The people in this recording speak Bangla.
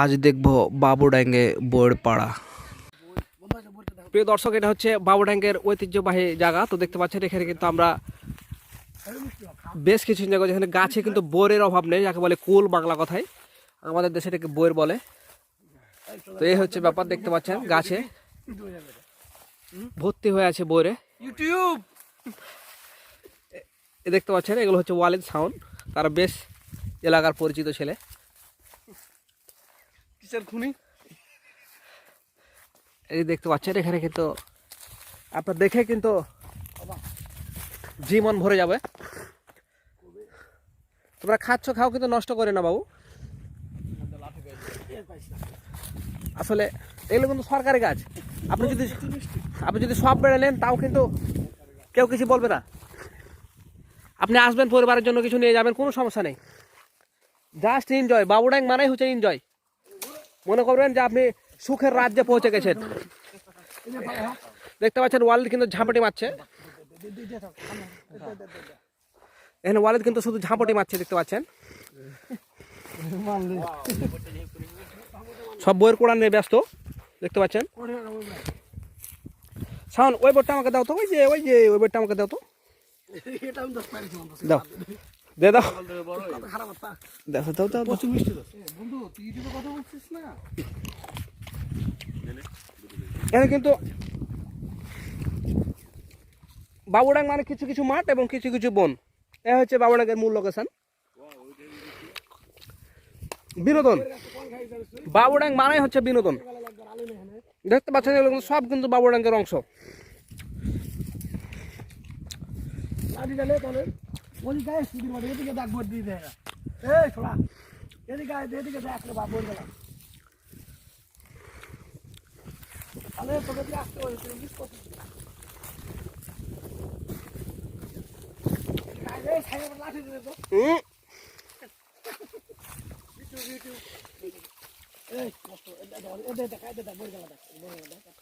আজ দেখব বাবুডাঙ্গে বইড়পাড়া প্রিয় দর্শক এটা হচ্ছে বাবুডাঙ্গের ঐতিহ্যবাহী জায়গা। তো দেখতে পাচ্ছেন এখানে কিন্তু আমরা বেশ কিছু জায়গা যেখানে গাছে কিন্তু বইয়ের অভাব নেই যাকে বলে কুল বাংলা কথায় আমাদের দেশে এটাকে বইয়ের বলে। তো এই হচ্ছে ব্যাপার দেখতে পাচ্ছেন গাছে। ভর্তি হয়ে আছে বইরে ইউটিউব! এ দেখতে পাচ্ছেন এগুলো হচ্ছে ওয়ালিদ সাউন্ড। তারা বেশ এলাকার পরিচিত ছেলে। কিসের খুনি। এই দেখতে পাচ্ছেন, এখানে কিন্তু আপনার দেখে কিন্তু জীবন ভরে যাবে। তোমরা খাচ্ছ, খাও, কিন্তু নষ্ট করে না বাবু। আসলে এগুলো কিন্তু সরকারি গাছ আপনি যদি আপনি যদি সব বেড়ে নেন, তাও কিন্তু কেউ কিছু বলবে না। আপনি আসবেন পরিবারের জন্য কিছু নিয়ে যাবেন, কোনো সমস্যা নেই। জাস্ট এনজয় বাবুড্যাং মানেই হচ্ছে এনজয় মনে করবেন যে আপনি সুখের রাজ্যে পৌঁছে গেছেন। দেখতে পাচ্ছেন ওয়ালিদ কিন্তু ঝাঁপটি মারছে। এখানে ওয়ালিদ কিন্তু শুধু ঝাঁপটি মারছে, দেখতে পাচ্ছেন। সব বইয়ের কোড়া নিয়ে ব্যস্ত, দেখতে পাচ্ছেন। শাওন, ওই বোর্ডটা আমাকে দাও তো, ওই যে ওই যে, ওই বোর্ডটা আমাকে দাও তো। দাও। দে দাও। একটা দাও। প্রচুর মিষ্টি বন্ধু তুই কথা বলছিস না। এখানে কিন্তু বাবুডাং মানে কিছু কিছু মাঠ এবং কিছু কিছু বন। এ হচ্ছে বাবুডাঙ্গের মূল লোকেশন বিনোদন। বাবুডাং মানে হচ্ছে বিনোদন। দেখতে পাচ্ছেন এগুলো সব কিন্তু বাবুডাঙ্গের অংশ। বলি গায়ে সুদির মাঠে এদিকে দেখ ভোট দিয়ে দেয় এই ছোড়া এদিকে এদিকে দেখ রে বাপ বই গেলাম তাহলে তোকে দিয়ে আসতে হবে তুই মিস করছিস লাঠি দিলে তো এই কষ্ট এটা এটা দেখা এটা বই গেলা দেখ বই গেলা দেখ